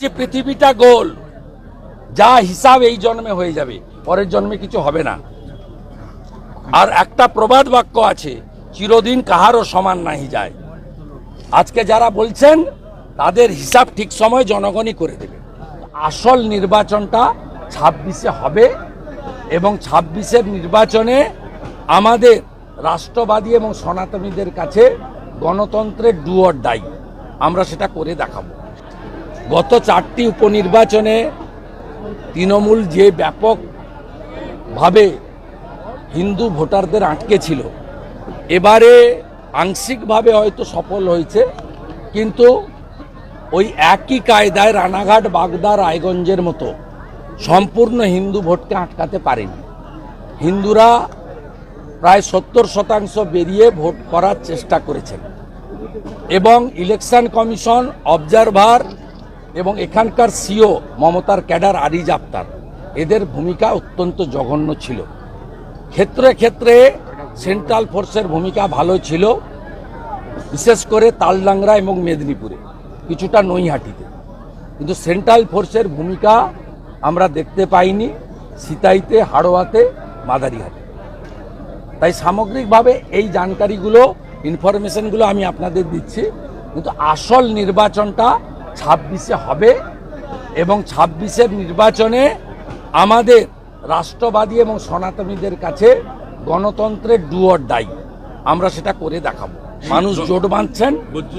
যে পৃথিবীটা গোল, যা হিসাব এই জন্মে হয়ে যাবে, পরের জন্মে কিছু হবে না। আর একটা প্রবাদ বাক্য আছে, চিরদিন কাহারও সমান নাহি যায়। আজকে যারা বলছেন, তাদের হিসাব ঠিক সময় জনগণই করে দেবে। আসল নির্বাচনটা ছাব্বিশে হবে এবং ছাব্বিশের নির্বাচনে আমাদের রাষ্ট্রবাদী এবং সনাতনীদের কাছে গণতন্ত্রের ডুয়ার ডাই আমরা সেটা করে দেখাবো। গত চারটি উপনির্বাচনে তৃণমূল যে ব্যাপকভাবে হিন্দু ভোটারদের আটকে ছিল, এবারে আংশিকভাবে হয়তো সফল হয়েছে, কিন্তু ওই একই কায়দায় রানাঘাট, বাগদা, রায়গঞ্জের মতো সম্পূর্ণ হিন্দু ভোটকে আটকাতে পারেনি। হিন্দুরা প্রায় সত্তর শতাংশ বেরিয়ে ভোট করার চেষ্টা করেছেন এবং ইলেকশন কমিশন অবজারভার এবং এখানকার সিও মমতার ক্যাডার আরিজ আক্তার। এদের ভূমিকা অত্যন্ত জঘন্য ছিল। ক্ষেত্রে ক্ষেত্রে সেন্ট্রাল ফোর্সের ভূমিকা ভালো ছিল, বিশেষ করে তালডাংরা এবং মেদিনীপুরে, কিছুটা নৈহাটিতে। কিন্তু সেন্ট্রাল ফোর্সের ভূমিকা আমরা দেখতে পাইনি সিতাইতে, হাড়োয়াতে, মাদারিহাটে। তাই সামগ্রিকভাবে এই জানকারিগুলো, ইনফরমেশনগুলো আমি আপনাদের দিচ্ছি। কিন্তু আসল নির্বাচনটা ছাব্বিশে হবে এবং ছাব্বিশের নির্বাচনে আমাদের রাষ্ট্রবাদী এবং সনাতনীদের কাছে গণতন্ত্রের ডুয়ার ডাই। আমরা সেটা করে দেখাবো। মানুষ জোট বাঁধছেন। বলছি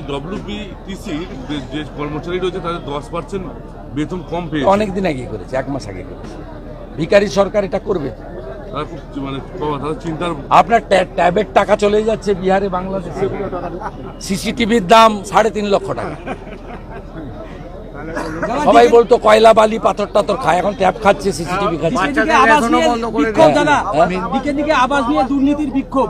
যে কর্মচারী রয়েছে তাদের দশ পার্সেন্ট বেতন কম অনেকদিন আগে করেছে এক মাস আগে করেছে। ভিকারি সরকার এটা করবে। মানে আপনার ট্যাবের টাকা চলে যাচ্ছে বিহারে বাংলাদেশে। সিসিটিভির দাম সাড়ে তিন লক্ষ টাকা। সবাই বলতো কয়লা বালি পাথর টাথর খায় এখন ট্যাপ খাচ্ছে সিসিটিভি খাচ্ছে। দিকে দিকে আবাস নিয়ে বিক্ষোভ দাদা। দিকে দিকে আবাস নিয়ে দুর্নীতির বিক্ষোভ।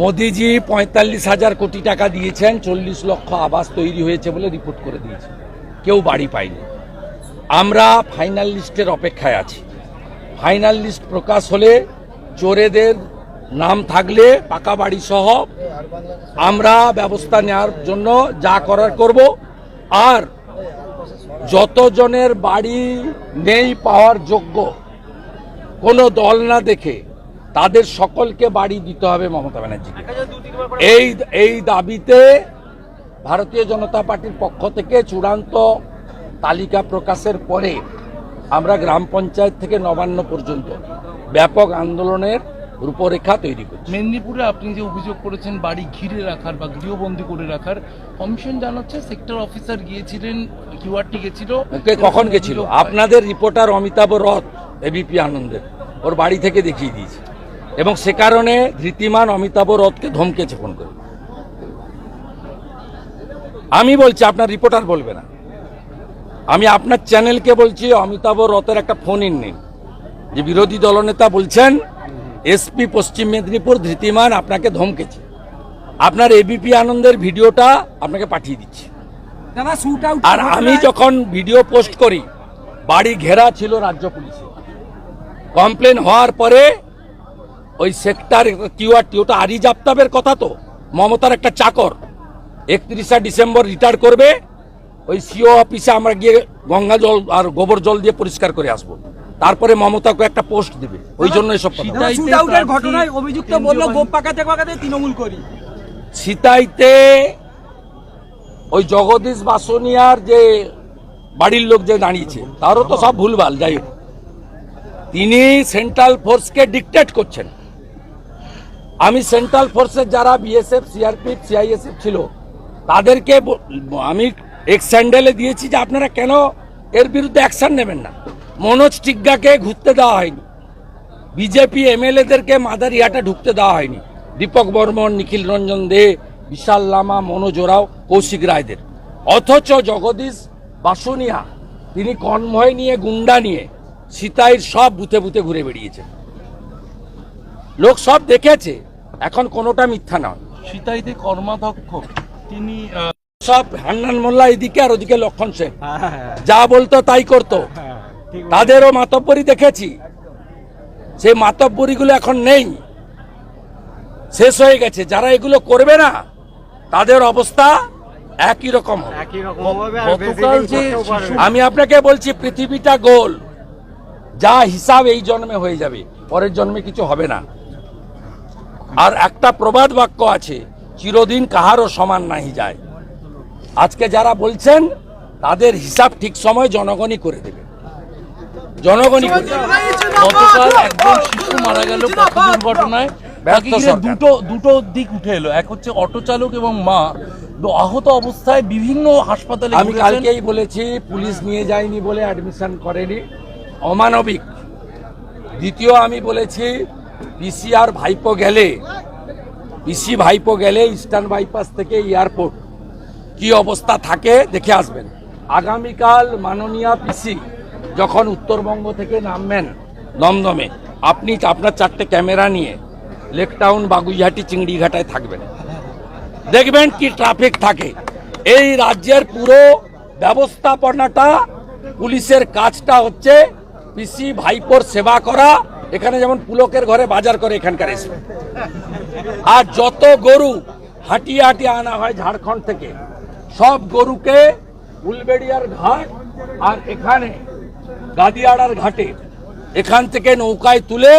মোদিজি পঁয়তাল্লিশ হাজার কোটি টাকা দিয়েছেন চল্লিশ লক্ষ আবাস তৈরি হয়েছে বলে রিপোর্ট করে দিয়েছে। কেউ বাড়ি পায়নি। আমরা ফাইনাল লিস্টের অপেক্ষায় আছি। ফাইনাল লিস্ট প্রকাশ হলে চোরেদের নাম থাকলে পাকা বাড়ি সহ আমরা ব্যবস্থা নেওয়ার জন্য যা করার করব। আর যতজনের বাড়ি নেই পাওয়ার যোগ্য, কোনো দল না দেখে তাদের সকলকে বাড়ি দিতে হবে মমতা ব্যানার্জিকে। এই এই দাবিতে ভারতীয় জনতা পার্টির পক্ষ থেকে চূড়ান্ত তালিকা প্রকাশের পরে আমরা গ্রাম পঞ্চায়েত থেকে নবান্ন পর্যন্ত ব্যাপক আন্দোলনের রূপরেখা তৈরি করছি। মেদিনীপুরে আপনি যে অভিযোগ করেছেন বাড়ি ঘিরে রাখার বা গৃহবন্দী করে রাখার কমিশন জানাচ্ছে সেক্টর অফিসার গিয়েছিলেন কিউআরটি গেছিল। কখন গেছিল? আপনাদের রিপোর্টার অমিতাভ রথ এবিপি আনন্দের ওর বাড়ি থেকে দেখিয়ে দিয়েছে। এবং সে কারণে ধৃতিমান অমিতাভ রথকে ধমকেছে ফোন করে। আমি বলছি আপনার রিপোর্টার বলবে না। আমি আপনার চ্যানেলকে বলছি অমিতাভ রথের একটা ফোন ইন নিন। যে বিরোধী দলনেতা বলছেন এসপি পশ্চিম মেদিনীপুর ধৃতিমান আপনাকে ধমকেছে। আপনার এবিপি আনন্দের ভিডিওটা আপনাকে পাঠিয়ে দিচ্ছি। আর আমি যখন ভিডিও পোস্ট করি বাড়ি ঘেরা ছিল রাজ্য পুলিশে। কমপ্লেন হওয়ার পরে ওই সেক্টর কিউআরটি ওটা আরিজ আফতাবের কথা তো মমতার একটা চাকর। একত্রিশে ডিসেম্বর রিটায়ার করবে ওই সিও অফিসে আমরা গিয়ে গঙ্গা জল আর গোবর জল দিয়ে পরিষ্কার করে আসব। তারপরে মমতাকে একটা পোস্ট দিবে। ওই জন্য এসব ঘটনায় অভিযুক্ত বলল গোপ পাকাতে পাকাতে তৃণমূল করি। সিতাইতে ওই জগদীশ বাসনিয়ার যে বাড়ির লোক যে দাঁড়িয়েছে তারও তো সব ভুলভাল যাই হোক। তিনি সেন্ট্রাল ফোর্সকে ডিকটেট করছেন। আমি সেন্ট্রাল ফোর্সের যারা বিএসএফ সিআরপিএফ সিআইএসএফ ছিল তাদেরকে আমি এক্স স্যান্ডেলে দিয়েছি যে আপনারা কেন এর বিরুদ্ধে অ্যাকশন নেবেন না? মনোজ টিগ্গাকে ঘুরতে দেওয়া হয়নি। বিজেপি এমএলএদেরকে মাদারিহাটে ঢুকতে দেওয়া হয়নি। দীপক বর্মন নিখিল রঞ্জন দে বিশাল লামা মনোজ ওরাও কৌশিক রায়দের। অথচ জগদীশ বাসুনিয়া তিনি কনভয় নিয়ে গুন্ডা নিয়ে সিতাইর সব বুথে বুথে ঘুরে বেরিয়েছেন লোক সব দেখেছে এখন কোনোটা মিথ্যা নয়। সিতাইতে কর্মাধ্যক্ষ তিনি সব হান্নান মোল্লা এদিকে আর ওদিকে লক্ষণ সেন। হ্যাঁ যা বলতো তাই করতো। তাদেরও মাতব্বরি দেখেছি। সেই মাতব্বরিগুলো এখন নেই। শেষ হয়ে গেছে। যারা এগুলো করবে না তাদের অবস্থা একই রকম। আমি আপনাকে বলছি পৃথিবীটা গোল। যা হিসাব এই জন্মে হয়ে যাবে। পরের জন্মে কিছু হবে না। আর একটা প্রবাদ বাক্য আছে চিরদিন কাহারও সমান নাহি যায়। আজকে যারা বলছেন তাদের হিসাব ঠিক সময় জনগণই করে দেবে। জনগণই গতকাল একজন শিশু মারা গেল পথ দুর্ঘটনায়? দুটো দুটো দিক উঠে এলো। এক হচ্ছে অটো চালক এবং মা। তো আহত অবস্থায় বিভিন্ন হাসপাতালে আমি কালকেই বলেছি পুলিশ নিয়ে যায়নি বলে অ্যাডমিশন করেনি। অমানবিক। দ্বিতীয় আমি বলেছি পিসিআর ভাইপো গেলে পিসি ভাইপো গেলে ইস্টার্ন বাইপাস থেকে এয়ারপোর্ট কি অবস্থা থাকে দেখে আসবেন। আগামীকাল মাননীয় পিসি যখন উত্তরবঙ্গ থেকে নামবেন, দমদমে, আপনি আপনার চারটে ক্যামেরা নিয়ে লেকটাউন বাগুইহাটি চিংড়িঘাটায় থাকবেন। দেখবেন কি ট্রাফিক থাকে। এই রাজ্যের পুরো ব্যবস্থাপনাটা, পুলিশের কাজটা হচ্ছে পিসি ভাইপোর সেবা করা, এখানে যেমন পুলকের ঘরে বাজার করে এখানকার এসে। আর যত গরু হাঁটিয়ে হাঁটিয়ে আনা হয় ঝাড়খণ্ড থেকে, সব গরুকে উলবেড়িয়ার ঘাট আর এখানে গাদিয়াড়ার ঘাটে এখান থেকে নৌকায় তুলে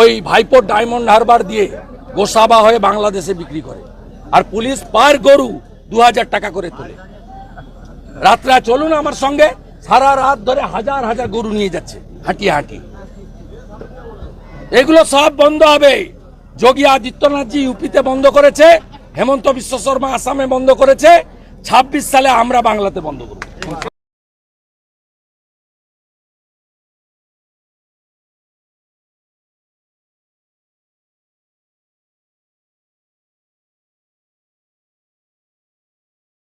ওই ভাইপোর ডায়মন্ড হারবার দিয়ে গোসাবা হয়ে বাংলাদেশে বিক্রি করে। আর পুলিশ পার গরু দু হাজার টাকা করে তোলে। রাত্রে চলুন আমার সঙ্গে, সারা রাত ধরে হাজার হাজার গরু নিয়ে যাচ্ছে হাঁটিয়ে হাঁটিয়ে এগুলো সব বন্ধ হবে। যোগী আদিত্যনাথজি ইউপিতে বন্ধ করেছে, হেমন্ত বিশ্ব শর্মা আসামে বন্ধ করেছে। ছাব্বিশ সালে আমরা বাংলাতে বন্ধ করব।